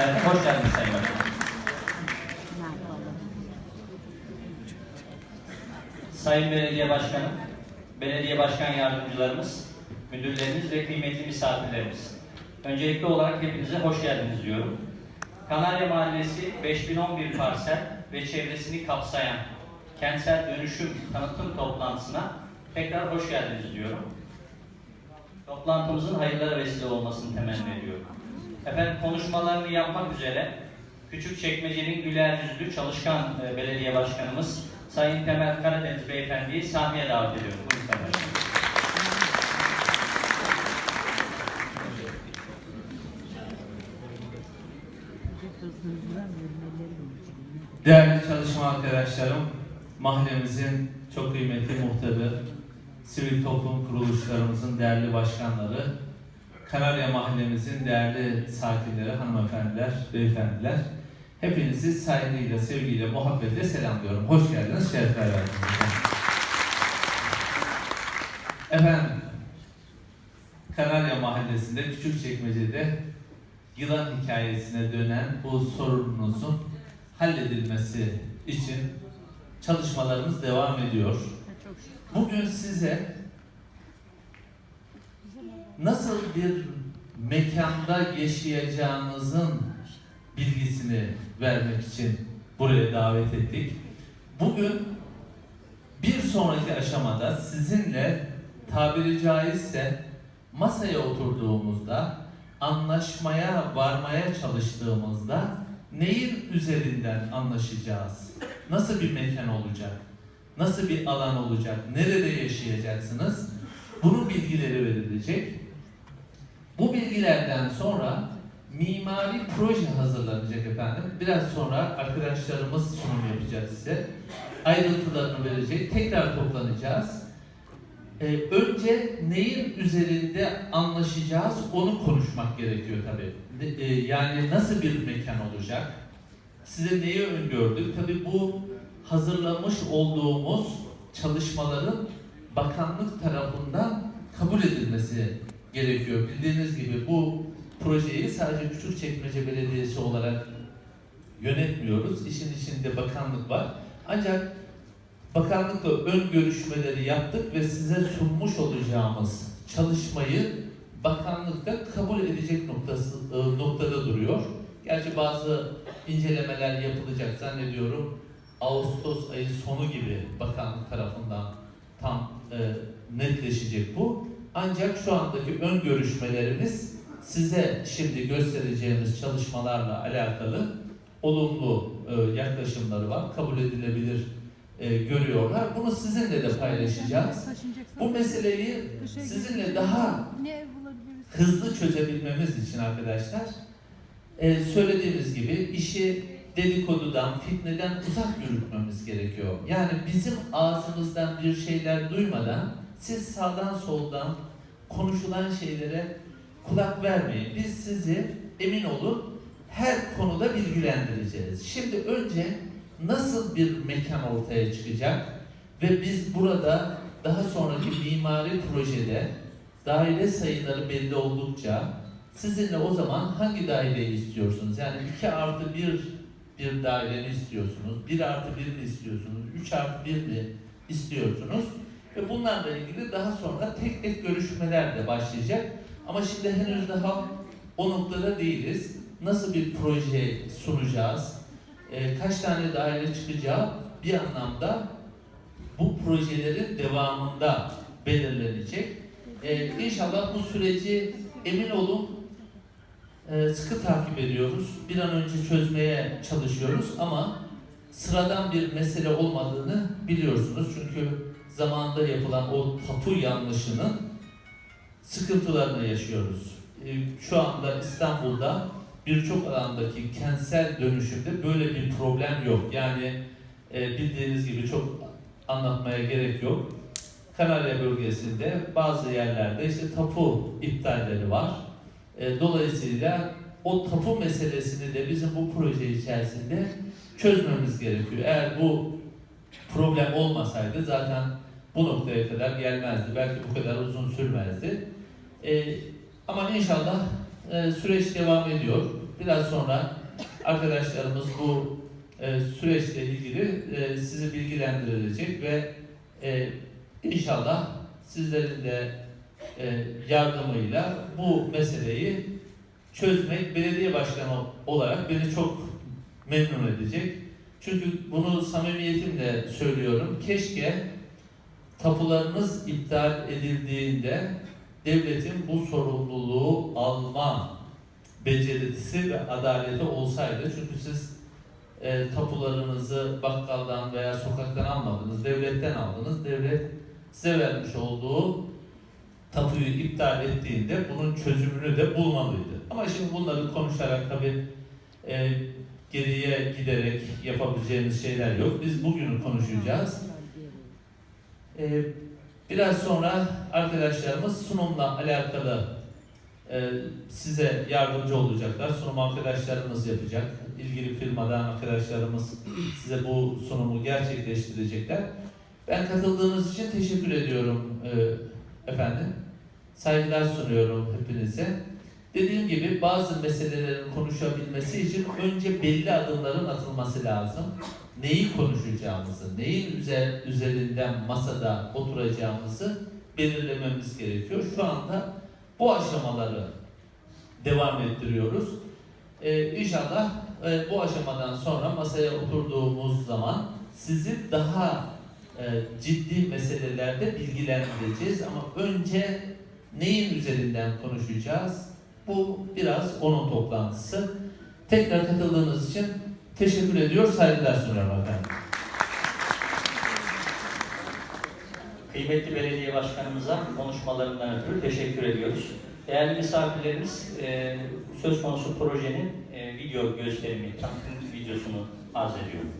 geldiniz. Hoş geldiniz Sayın Başkanım. Sayın Belediye Başkanım, Belediye Başkan Yardımcılarımız, müdürlerimiz ve kıymetli misafirlerimiz. Öncelikli olarak hepinize hoş geldiniz diyorum. Kanarya Mahallesi 5011 parsel ve çevresini kapsayan kentsel dönüşüm tanıtım toplantısına tekrar hoş geldiniz diyorum. Toplantımızın hayırlara vesile olmasını temenni ediyorum. Efendim konuşmalarını yapmak üzere Küçükçekmece'nin güler yüzlü çalışkan e, belediye başkanımız Sayın Temel Karadeniz Beyefendi'yi sahneye davet ediyorum. Buyurun. Değerli çalışma arkadaşlarım, mahallemizin çok kıymetli muhtarı, sivil toplum kuruluşlarımızın değerli başkanları, Kanarya mahallemizin değerli sakinleri, hanımefendiler, beyefendiler, hepinizi saygıyla, sevgiyle, muhabbetle selamlıyorum. Hoş geldiniz, şerefler verdiniz. Efendim, Kanarya mahallesinde, Küçükçekmece'de yılan hikayesine dönen bu sorununuzun halledilmesi için çalışmalarımız devam ediyor. Bugün size nasıl bir mekanda yaşayacağınızın bilgisini vermek için buraya davet ettik. Bugün bir sonraki aşamada sizinle tabiri caizse masaya oturduğumuzda anlaşmaya varmaya çalıştığımızda neyin üzerinden anlaşacağız? Nasıl bir mekan olacak? Nasıl bir alan olacak? Nerede yaşayacaksınız? Bunun bilgileri verilecek. Bu bilgilerden sonra mimari proje hazırlanacak efendim. Biraz sonra arkadaşlarımız sunum yapacak size. Ayrıntılarını verecek. Tekrar toplanacağız. Ee, önce neyin üzerinde anlaşacağız onu konuşmak gerekiyor tabii. Ne- e, yani nasıl bir mekan olacak? Size neyi öngördük? Tabii bu hazırlamış olduğumuz çalışmaların bakanlık tarafından kabul edilmesi gerekiyor. Bildiğiniz gibi bu projeyi sadece Küçükçekmece Belediyesi olarak yönetmiyoruz. İşin içinde bakanlık var. Ancak bakanlıkla ön görüşmeleri yaptık ve size sunmuş olacağımız çalışmayı bakanlıkta kabul edecek noktası e, noktada duruyor. Gerçi bazı incelemeler yapılacak zannediyorum. Ağustos ayı sonu gibi bakanlık tarafından tam e, netleşecek bu. Ancak şu andaki ön görüşmelerimiz size şimdi göstereceğimiz çalışmalarla alakalı olumlu e, yaklaşımları var. Kabul edilebilir e, görüyorlar. Bunu sizinle de paylaşacağız. Bu meseleyi sizinle daha hızlı çözebilmemiz için arkadaşlar e, söylediğimiz gibi işi dedikodudan, fitneden uzak yürütmemiz gerekiyor. Yani bizim ağzımızdan bir şeyler duymadan siz sağdan soldan konuşulan şeylere kulak vermeyin. Biz sizi emin olun her konuda bilgilendireceğiz. Şimdi önce nasıl bir mekan ortaya çıkacak ve biz burada daha sonraki mimari projede daire sayıları belli oldukça sizinle o zaman hangi daireyi istiyorsunuz? Yani 2 artı 1 bir daire mi istiyorsunuz? 1 artı 1 mi istiyorsunuz? 3 artı 1 mi istiyorsunuz? Ve bunlarla ilgili daha sonra tek tek görüşmeler de başlayacak. Ama şimdi henüz daha o noktada değiliz. Nasıl bir proje sunacağız? Ee, kaç tane daire çıkacağı bir anlamda bu projelerin devamında belirlenecek. Ee, inşallah bu süreci emin olun e, sıkı takip ediyoruz. Bir an önce çözmeye çalışıyoruz ama sıradan bir mesele olmadığını biliyorsunuz. Çünkü zamanında yapılan o tapu yanlışının sıkıntılarını yaşıyoruz. Ee, şu anda İstanbul'da birçok alandaki kentsel dönüşümde böyle bir problem yok. Yani e, bildiğiniz gibi çok anlatmaya gerek yok. Kanarya bölgesinde bazı yerlerde işte tapu iptalleri var. E, dolayısıyla o tapu meselesini de bizim bu proje içerisinde çözmemiz gerekiyor. Eğer bu problem olmasaydı zaten bu noktaya kadar gelmezdi. Belki bu kadar uzun sürmezdi. E, ama inşallah e, süreç devam ediyor. Biraz sonra arkadaşlarımız bu e, süreçle ilgili e, sizi bilgilendirecek ve e, inşallah sizlerin de e, yardımıyla bu meseleyi çözmek belediye başkanı olarak beni çok memnun edecek. Çünkü bunu samimiyetimle söylüyorum. Keşke tapularınız iptal edildiğinde devletin bu sorumluluğu alma becerisi ve adaleti olsaydı. Çünkü siz e, tapularınızı bakkaldan veya sokaktan almadınız, devletten aldınız. Devlet size vermiş olduğu tapuyu iptal ettiğinde bunun çözümünü de bulmalıydı. Ama şimdi bunları konuşarak tabii e, geriye giderek yapabileceğimiz şeyler yok. Biz bugünü konuşacağız. E, biraz sonra arkadaşlarımız sunumla alakalı e, size yardımcı olacaklar. Sunum arkadaşlarımız yapacak. İlgili firmadan arkadaşlarımız size bu sunumu gerçekleştirecekler. Ben katıldığınız için teşekkür ediyorum e, efendim. Saygılar sunuyorum hepinize. Dediğim gibi bazı meselelerin konuşabilmesi için önce belli adımların atılması lazım. Neyi konuşacağımızı, neyin üzer, üzerinden masada oturacağımızı belirlememiz gerekiyor. Şu anda bu aşamaları devam ettiriyoruz. Ee, inşallah e, bu aşamadan sonra masaya oturduğumuz zaman sizi daha e, ciddi meselelerde bilgilendireceğiz ama önce neyin üzerinden konuşacağız? Bu biraz onun toplantısı. Tekrar katıldığınız için teşekkür ediyor, saygılar sunuyorum efendim. Kıymetli belediye başkanımıza konuşmalarından ötürü teşekkür ediyoruz. Değerli misafirlerimiz, e, söz konusu projenin e, video gösterimi, tanıtım videosunu arz ediyorum.